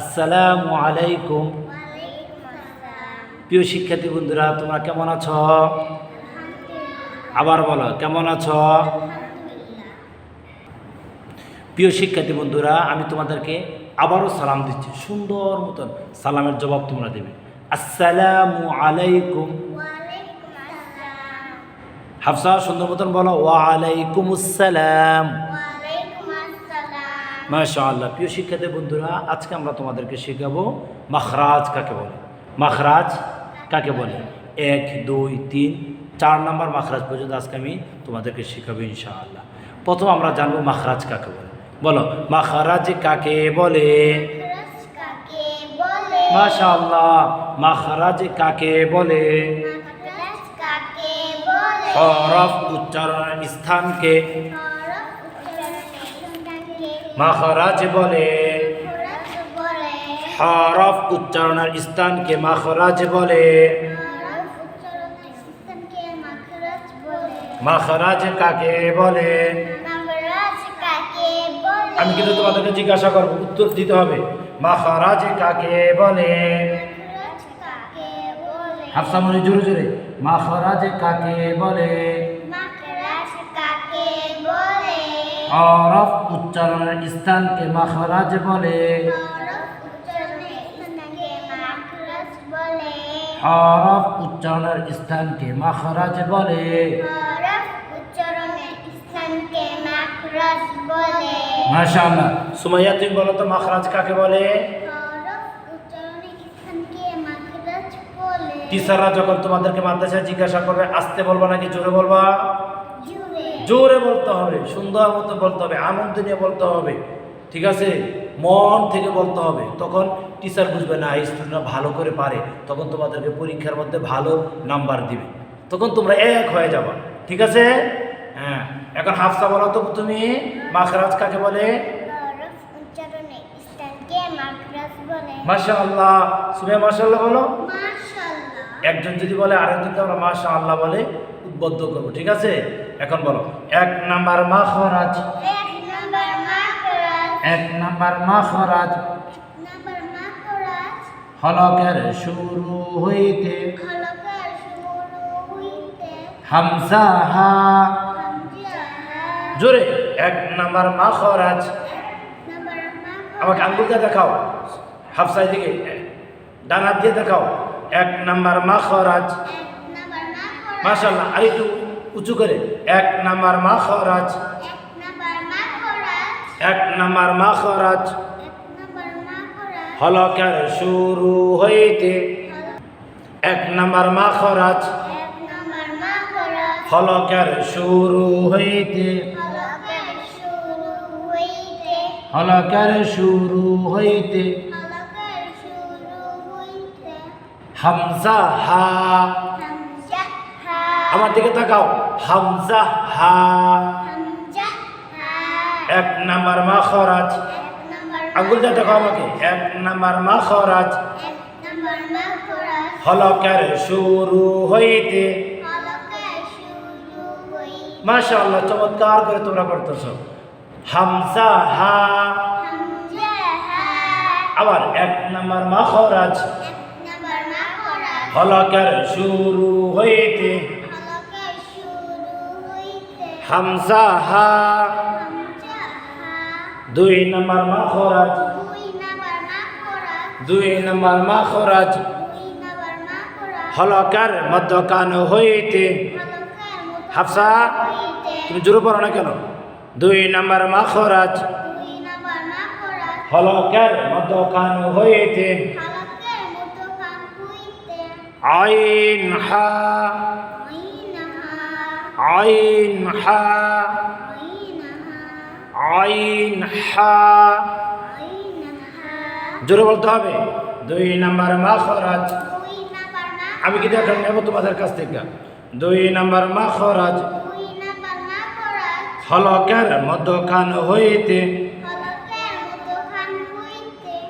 আসসালামু আলাইকুম। প্রিয় শিক্ষার্থী বন্ধুরা তোমরা কেমন আছো? আবার বলো কেমন আছো? প্রিয় শিক্ষার্থী বন্ধুরা আমি তোমাদেরকে আবারও সালাম দিচ্ছি। সুন্দর মতন সালামের জবাব তোমরা দেবে। আসসালামু আলাইকুম। হাফসা সুন্দর মতন বলো ওয়া আলাইকুম আসসালাম মাশা আল্লাহ প্রিয় শিক্ষার্থী বন্ধুরা আজকে আমরা তোমাদেরকে শেখাবো মাখরাজ কাকে বলে। মাখরাজ কাকে বলে? এক দুই তিন চার নাম্বার মাখরাজ পর্যন্ত আজকে আমি তোমাদেরকে শেখাবো ইনশাআল্লাহ। প্রথম আমরা জানব মাখরাজ কাকে বলে। বলো মাখরাজ কাকে বলে? মাশা আল্লাহ মাখরাজ কাকে বলে? হরফ উচ্চারণের স্থানকে মাখরাজ বলে। হরফ উচ্চারণের স্থানকে মাখরাজ বলে। মাখরাজ কাকে বলে? আমি কিন্তু তোমাদেরকে জিজ্ঞাসা করব, উত্তর দিতে হবে। মাখরাজ কাকে বলে? মাখরাজ কাকে বলে হাফসা জোরে জোরে। মাখরাজ কাকে বলে? হরফ উচ্চারণের স্থানকে মাখরাজ বলে। হরফ উচ্চারণের স্থানকে মাখরাজ বলে। মাশাআল্লাহ। সুমাইয়া, তুমি বলো তো মাখরাজ কাকে বলে? টিচাররা যখন তোমাদেরকে মাদ্রাসায় জিজ্ঞাসা করবে, আসতে বলবা নাকি জোরে বলবা? জোরে বলতে হবে সুন্দর মতো বলতে হবে আনন্দ নিয়ে বলতে হবে ঠিক আছে? মন থেকে বলতে হবে। তখন টিচার বুঝবে না এই স্টুডেন্টরা ভালো করে পারে। তখন তোমাদেরকে পরীক্ষার মধ্যে ভালো নাম্বার দিবে। তখন তোমরা এক হয়ে যাবা ঠিক আছে? হ্যাঁ এখন হাফসা বলো তো তুমি মাখরাজ কাকে বলে? মাশা আল্লাহ সুমে মাশা আল্লাহ বলো? একজন যদি বলে আরেকজনকে আমরা মাশা আল্লাহ বলে উদ্বুদ্ধ করব ঠিক আছে? এখন বলো এক নাম্বার মাখরাজ। এক নাম্বার মাখরাজ। এক নাম্বার মাখরাজ। নাম্বার হলকের শুরু হইতে হামজা হা। জোরে এক নাম্বার মাখরাজ। নাম্বার আমাকে আঙ্গুল দিয়ে দেখাও। হাফসাই দিকে ডান দিয়ে দেখাও। এক নাম্বার মাখরাজ। এক নাম্বার মাখরাজ। মাশাল্লাহ আর একটু উঁচু করে। এক নাম্বার নাম্বার মাখরাজ। এক নাম্বার নাম্বার মাখরাজ। হলকের শুরু হইতে এক নাম্বার নাম্বার মাখরাজ। হলকের শুরু হইতে হইতে হলকের শুরু হইতে হামজা হা আমার দিকে তাকাও। হামজা হা। এক নাম্বার মাখরাজ। এক নাম্বার আঙ্গুল দিয়ে দেখাও আমাকে। এক নাম্বার নাম্বার মাখরাজ। হলকের শুরু হইতে। মাশাআল্লাহ চমৎকার করে তোমরা করতেছো হামজা হা। হা। আবার এক নাম্বার নাম্বার মাখরাজ। হলকের শুরু হইতে। হামজা হা। দুই নাম্বার মাখরাজ দুই নাম্বার মাখরাজ হলকের মধ্যকান হইতে। হাফসা, তুমি জোরে পড়ো না কেন? দুই নাম্বার দুই নাম্বার মাখরাজ মধ্যকান হইতে। আইন হা। আইন হা। আইন হা। জোরে বলতে হবে। দুই নাম্বার মাখরাজ। আমি কি দেখেন নেব তোমাদের কাছ থেকে। দুই নাম্বার মাখরাজ। হলকের মধ্যখান হইতে।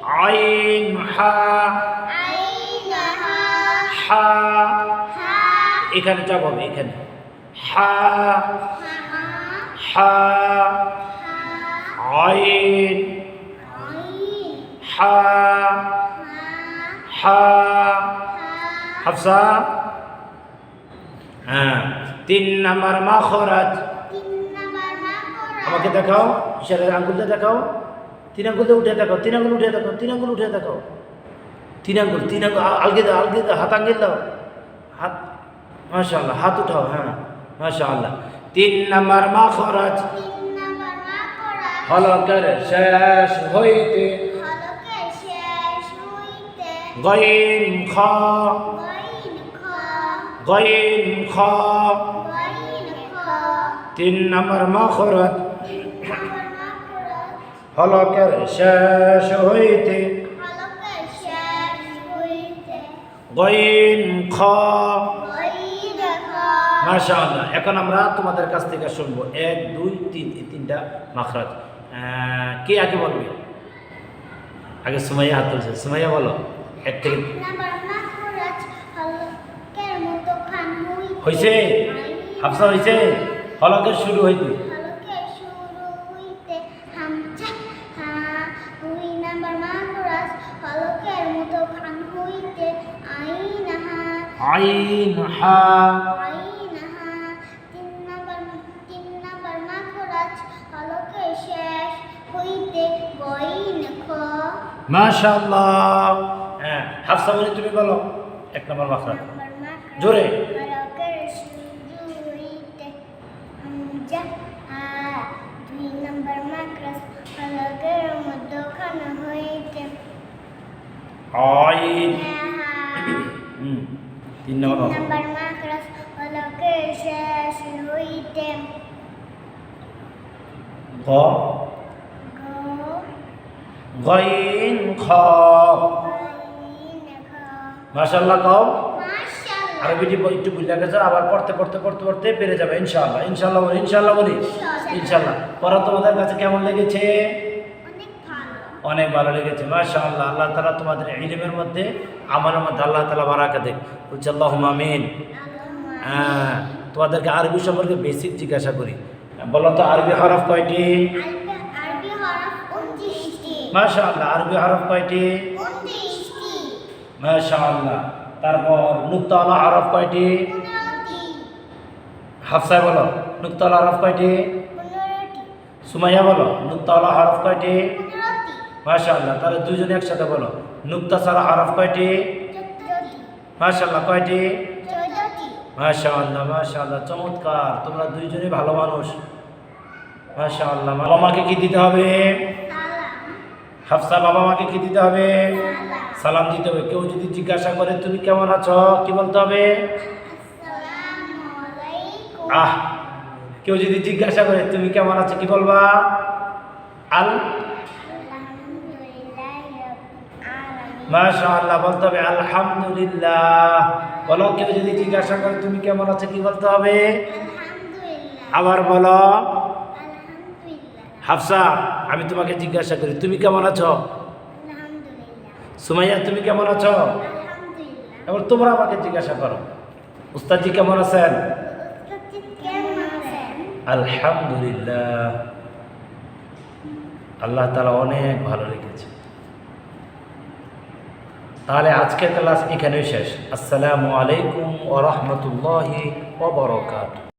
আইন হা। হা। এখানে যাব, এখানে। হা হা, আইন, হা হা হাফসা হ্যাঁ তিন নাম্বার মাখরাজ। আমাকে দেখাও, ইশারের আঙ্গুলটা দেখাও। তিন আঙ্গুলটা উঠে দেখাও, তিন আঙ্গুল উঠে দেখাও, তিন আঙ্গুল উঠে দেখাও। তিন আঙ্গুল তিন আঙ্গুল আলগে দাও আলগে দাও হাত আঙ্গেল দাও। হাত, মাশাআল্লাহ, হাত উঠাও হ্যাঁ। মাশাআল্লাহ। তিন নাম্বার মাখরাজ। হলকের শেষ হইতে গইন খ। গইন খ। তিন নাম্বার মাকড়া হলকের শেষ হইতে গইন খ। মাশাআল্লাহ। এখন আমরা তোমাদের কাছ থেকে শুনব। এক দুই তিন এই তিনটা মাখরাজ। কে আগে বলবে? আগে সুমাইয়া হাত তুলছে। সুমাইয়া বলো। এক থেকে হয়েছে হাফসা হয়েছে হলকের শুরু হইতে। আইন শুরু মাকড়াস হলকে শেষ হইতে গইন খ মাশাআল্লাহ। হ্যাঁ হাফসা বলে তুমি বলো। এক নম্বর মাখরাজ জোরে। দুই নাম্বার মাকড়াস হলকের মতো খান হইতে। আইন। হা হুম তিন নম্বর হলকে শেষ হইতে গো গইন খ মাশাআল্লাহ কও। আরবিটি একটু ভুলে গেছো আবার পড়তে পড়তে পড়তে পড়তে পেরে যাবে। ইনশাআল্লাহ ইনশাআল্লাহ বলি ইনশাআল্লাহ বলি। ইনশাআল্লাহ। পড়া তোমাদের কাছে কেমন লেগেছে? অনেক ভালো। লেগেছে মাশাআল্লাহ। আল্লাহ তাআলা তোমাদের ইলমের মধ্যে আমাদের মধ্যে আল্লাহ তাআলা বারাকা দেখ। বলছি আল্লাহুম্মা আমিন। হ্যাঁ তোমাদেরকে আরবি সম্পর্কে বেসিক জিজ্ঞাসা করি। বলো তো আরবি হরফ কয়টি? আরবি আরবি হরফ 29টি মাশাআল্লাহ আরবি হরফ কয়টি? 29টি মাশাআল্লাহ তারপর নুক্তাওয়ালা হরফ কয়টি? 15টি হাফসায় বলো নুক্তাওয়ালা হরফ কয়টি? 15টি সুমাইয়া বলো নুক্তাওয়ালা হরফ কয়টি? 15টি মাশাআল্লাহ তাহলে দুজনে একসাথে বলো নুক্তা ছাড়া হরফ কয়টি? 14টি মাশাআল্লাহ কয়টি? 14টি মাশাআল্লাহ মাশাআল্লাহ চমৎকার। তোমরা দুইজনই ভালো মানুষ। মাশাআল্লাহ বাবা মাকে কি দিতে হবে? হাফসা বাবা মাকে কি দিতে হবে? সালাম। দিতে হবে। কেউ যদি জিজ্ঞাসা করে তুমি কেমন আছো? কি বলতে হবে? আহ! কেউ যদি জিজ্ঞাসা করে তুমি কেমন আছো? কি বলবা? আল মাশাআল্লাহ বলতে হবে আলহামদুলিল্লাহ। বলো কেউ যদি জিজ্ঞাসা করে তুমি কেমন আছো? কি বলতে হবে? আবার বলো। হাফসা আমি তোমাকে জিজ্ঞাসা করি তুমি কেমন আছো? সুমাইয়া তুমি কেমন আছো? এবার তোমরা আমাকে জিজ্ঞাসা করো উস্তাদজি কেমন আছেন? আলহামদুলিল্লাহ। আল্লাহ তালা অনেক ভালো লেগেছে তাহলে আজকের ক্লাস এখানেই শেষ। আসসালামু আলাইকুম ওরহমতুল্লাহি ওবরকাত